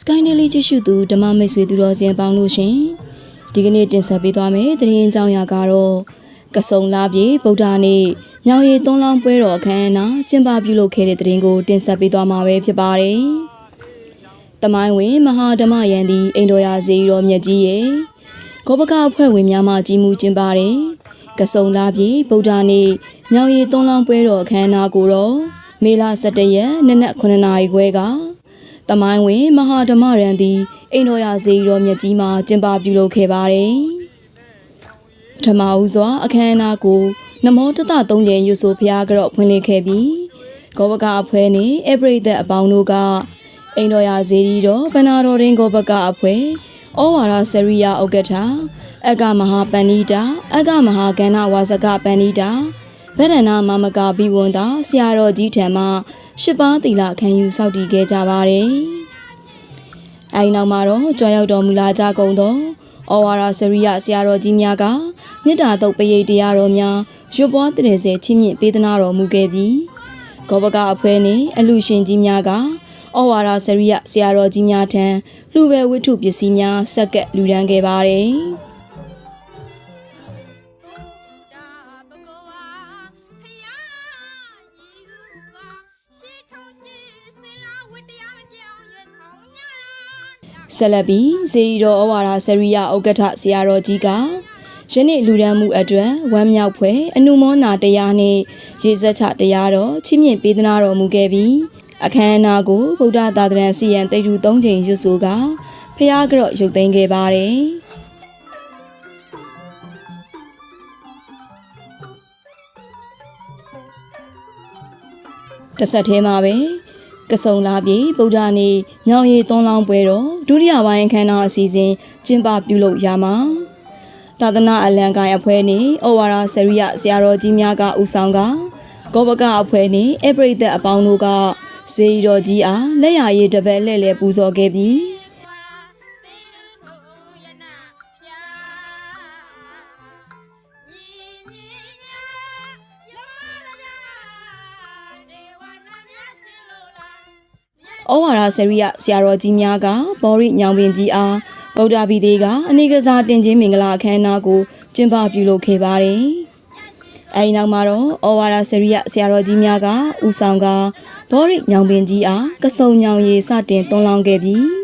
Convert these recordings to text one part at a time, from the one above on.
Sky Daily ကြည့်ရှုသူဓမ္မမိတ်ဆွေသူတော်စင်ပေါင်းလို့ရှင်ဒီကနေ့တင်ဆက်ပေးသွားမယ်သတင်းအကြောင်းအရာကတော့ကစုံလာပြေဗုဒ္ဓနေ့ညောင်ရည်သွန်းလောင်းပွဲတော်အခမ်းအနားကျင်းပပြုလုပ်ခဲ့တဲ့သတင်းကိုတင်ဆက်ပေးသွားမှာပဲဖြစ်ပါတယ်။တမိုင်းဝင်မဟာဓမ္မယန်သည်အိန္ဒိယဇေယီတော်မြတ်ကြီးရဲ့ကောပကအဖွဲ့ဝင်များမှကြီးမှုကျင်းပါတယ်။ကစုံလာပြေဗုဒ္ဓနေ့ညောင်ရည်သွန်းလောင်းပွဲတော်အခမ်းအနားကိုတော့မေလ17ရက်နေ့နက်9နာရီခွဲက တမိုင်းဝင်မဟာဓမ္မရန်သည်အိန္ဒိယဇေယီတော်မြတ်ကြီးမှာကျင်းပပြုလုပ်ခဲ့ပါတယ်။ပထမဦးစွာအခမ်းအနားကိုနမောတတသုံးကျင်ရွဆိုဖျားကြော့ဖွင့်လှစ်ခဲ့ပြီးဂောဘကအဖွဲနှင့်အပရိသတ်အပေါင်းတို့ကအိန္ဒိယဇေယီတော်ဗနာတော်ရင်ဂောဘကအဖွဲဩဝါဒစရိယဥက္ကဋ္ဌအကမဟာပဏိတာအကမဟာကဏ္ဍဝါစကပဏိတာ ဗဒနာမမကဘိဝန္တာဆရာတော်ကြီးထံမှရှစ်ပါးသီလခံယူစောင့်တည်ခဲ့ကြပါတယ်။အဲဒီနောက်မှာတော့ကြွားရောက်တော်မူလာကြကုန်သောဩဝါဒစရိယဆရာတော်ကြီးများကမေတ္တာတုတ်ပရိတ်တရားတော်များရွတ်ပွားတည်စေချင်းမြင့်ပေးသနာတော်မူခဲ့ပြီးဂောဘကအဖွဲနှင့်အလူရှင်ကြီးများကဩဝါဒစရိယဆရာတော်ကြီးများထံလှူပဲဝတ္ထုပစ္စည်းများဆက်ကပ်လူဒန်းခဲ့ပါတယ်။ ဆက်လက်ပြီးဇေယီတော်ဩဝါဒဆရိယဥက္ကဋ္ဌဆရာတော်ကြီးကယနေ့လူဒန်းမှုအတွက်ဝမ်းမြောက်ဖွယ်အနုမောနာတရားနှင့်ရေစက်ချတရားတော်ချီးမြှင့်ပေးသနာတော်မူခဲ့ပြီးအခမ်းအနားကိုဗုဒ္ဓသာသနာစီယံတိတ်တူ၃ချိန်ရွတ်ဆိုကဖျားကြော့ရုပ်သိမ်းခဲ့ပါတယ်တစ်ဆက်သေးမှာပဲ ကစုံလာပြေဗုဒ္ဓနေ့ညောင်ရည်သွန်းလောင်းပွဲတော်ဒုတိယပိုင်းအခမ်းအနားအစီအစဉ်ကျင်းပပြုလုပ်ရမှာသာသနာအလံကိုင်အဖွဲ့နှင့်ဩဝါဒဆရိယဆရာတော်ကြီးများကဦးဆောင်ကကောဘကအဖွဲ့နှင့်အပရိသတ်အပေါင်းတို့ကဇေယီတော်ကြီးအားလက်ရရည်တပည့်လှည့်လည်ပူဇော်ခဲ့ပြီး ဩဝါဒဆရိယဆရာတော်ကြီးများကဘောရိညောင်ပင်ကြီးအားဗုဒ္ဓဘီသေးကအနေကစားတင်ချင်းမင်္ဂလာအခမ်းအနားကိုကျင်းပပြုလုပ်ခဲ့ပါတယ်။အဲဒီနောက်မှာတော့ဩဝါဒဆရိယဆရာတော်ကြီးများကဦးဆောင်ကဘောရိညောင်ပင်ကြီးအားကစုံညောင်ရည်စတင်သွန်းလောင်းခဲ့ပြီး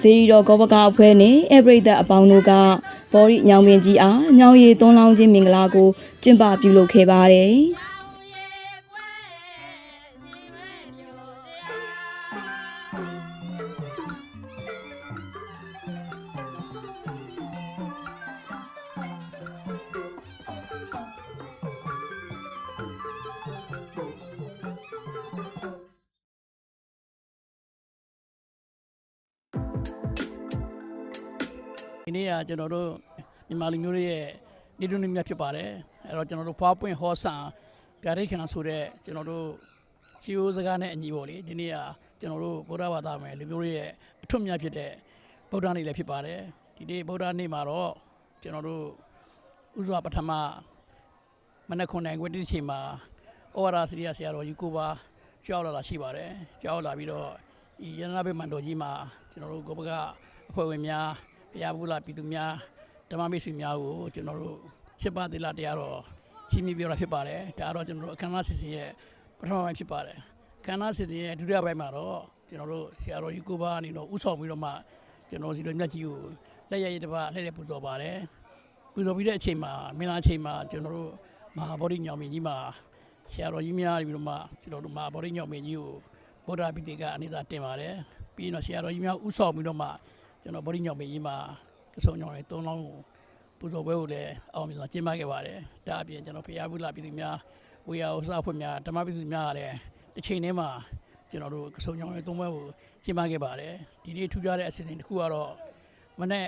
ဇေယီတော်ကောပကအဖွဲ့နဲ့အပရိသတ်အပေါင်းတို့ကဘောရိညောင်ပင်ကြီးအားညောင်ရည်သွန်းလောင်းခြင်းမင်္ဂလာကိုကျင်းပပြုလုပ်ခဲ့ပါတယ်။ ဒီနေ့ကကျွန်တော်တို့မြန်မာလူမျိုးတွေရဲ့နေတူနေမြတ်ဖြစ်ပါတယ်အဲ့တော့ကျွန်တော်တို့ဖွားပွင့်ဟောဆန်ပြရိခဏဆိုတဲ့ကျွန်တော်တို့ရှိအိုးစကားနဲ့အညီပေါ့လေဒီနေ့ကကျွန်တော်တို့ဗုဒ္ဓဘာသာမယ်လူမျိုးတွေရဲ့အထွတ်မြတ်ဖြစ်တဲ့ဗုဒ္ဓနေ့လည်းဖြစ်ပါတယ်ဒီနေ့ဗုဒ္ဓနေ့မှာတော့ကျွန်တော်တို့ဥစွာပထမမနက်9နိုင်ခွဲတိချိန်မှာဩဝါဒစရိယဆရာတော်ကြီးကိုပါကြောက်လာတာရှိပါတယ်ကြောက်လာပြီးတော့ဒီရဏဘိမန္တော်ကြီးမှာကျွန်တော်တို့ကိုပကအဖွဲ့ဝင်များဘု ရားဘုလားပြည်သူများဓမ္မမိတ်ဆွေများကိုကျွန်တော်တို့ရှစ်ပါးသီလတရားတော်ချင်းမြပြောတာဖြစ်ပါတယ်ဒါကတော့ကျွန်တော်တို့အခမ်းအနားစီစဉ်ရဲ့ပထမပိုင်းဖြစ်ပါတယ်အခမ်းအနားစီစဉ်ရဲ့ဒုတိယပိုင်းမှာတော့ကျွန်တော်တို့ဆရာတော်ကြီးကိုပါအနေနဲ့ဥဆောင်ပြီးတော့မှကျွန်တော်စီတော်မြတ်ကြီးကိုလက်ရည်တစ်ပါးလှည့်တဲ့ပူဇော်ပါတယ်ပူဇော်ပြီးတဲ့အချိန်မှာမင်္ဂလာအချိန်မှာကျွန်တော်တို့မဟာဗောဓိညောင်မင်းကြီးမှာဆရာတော်ကြီးများပြီးတော့မှကျွန်တော်တို့မဟာဗောဓိညောင်မင်းကြီးကိုဗုဒ္ဓပိဋကအနေသာတင်ပါတယ်ပြီးတော့ဆရာတော်ကြီးများဥဆောင်ပြီးတော့မှ ကျွန်တော်ဗောဓိညောင်မင်းကြီးမှာကဆုံညောင်ရဲ့သုံးလောင်းကိုပူဇော်ပွဲကိုလည်းအောင်မြင်စွာကျင်းပခဲ့ပါတယ်။ဒါအပြင်ကျွန်တော်ဖရားဘူးလာပြည်သူများဝေယဥစားဖွဲ့များဓမ္မပြည်သူများကလည်းတစ်ချိန်တည်းမှာကျွန်တော်တို့ကဆုံညောင်ရဲ့သုံးပွဲကိုကျင်းပခဲ့ပါတယ်။ဒီနေ့ထူးခြားတဲ့အစီအစဉ်တစ်ခုကတော့မနေ့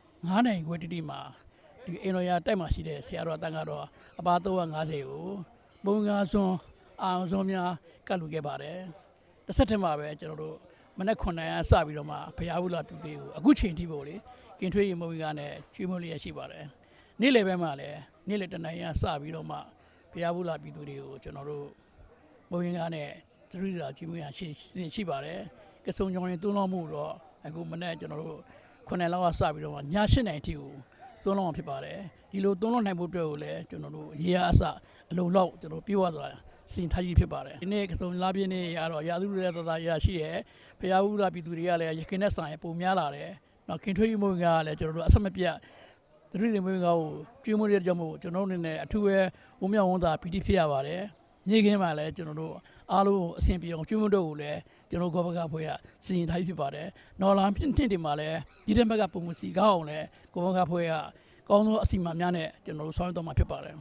9နိုင်ခွဲတိတိမှာဒီအင်တော်ရတိုက်မှာရှိတဲ့ဆရာတော်တန်ကတော့အပါ350ကိုဘုံငါစွန်အောင်စွန်များကတ်လူခဲ့ပါတယ်။တစ်ဆက်တည်းမှာပဲကျွန်တော်တို့ မနေ့9နာရီစပြီးတော့မှဖျားဘူးလာပြုလေးကိုအခုချိန်ထိပေါ့လေကင်ထွေးရေမုံကနဲ့ကျွေးမလေးရရှိပါတယ်နေ့လယ်ဘက်မှာလည်းနေ့လယ်တနာရီစပြီးတော့မှဖျားဘူးလာပြုတွေကိုကျွန်တော်တို့မုံကနဲ့သတိစာကျွေးမရရှိရှိပါတယ်ကစုံကြောင်ရင်တွန်းလောမှုတော့အခုမနေ့ကျွန်တော်တို့9လောက်ကစပြီးတော့မှည8နာရီထိကိုတွန်းလောမှာဖြစ်ပါတယ်ဒီလိုတွန်းလောနိုင်ဖို့အတွက်ကိုလည်းကျွန်တော်တို့ရေအားအစအလုံလောက်ကျွန်တော်ပြေဝသွား စင်ထားကြီးဖြစ်ပါတယ်ဒီနေ့ကစုံလာပြင်းနေရတော့ရာသူတွေတသာရရှိရဲ့ဖျားဦးလာပြည်သူတွေကလည်းရခင်တဲ့ဆိုင်ပုံများလာတယ်နောက်ခင်ထွေးမုံကလည်းကျွန်တော်တို့အဆက်မပြတ်သတိတွေမုံကကိုကျွေးမွေးတဲ့ကြောင့်မို့ကျွန်တော်တို့အနေနဲ့အထူးပဲဝမ်းမြောက်ဝမ်းသာပီတိဖြစ်ရပါတယ်နေ့ခင်းမှာလည်းကျွန်တော်တို့အားလုံးအဆင်ပြေအောင်ကျွေးမွေးတော့ကိုလည်းကျွန်တော်ကောဘကဖွဲ့ရစီရင်ထားဖြစ်ပါတယ်နော်လာဖြစ်တဲ့တင်မှာလည်းဒီတဲ့ဘက်ကပုံမစီကောင်းအောင်လည်းကောဘကဖွဲ့ရကောင်းသောအစီအမံများနဲ့ကျွန်တော်တို့ဆောင်ရွက်တော့မှာဖြစ်ပါတယ်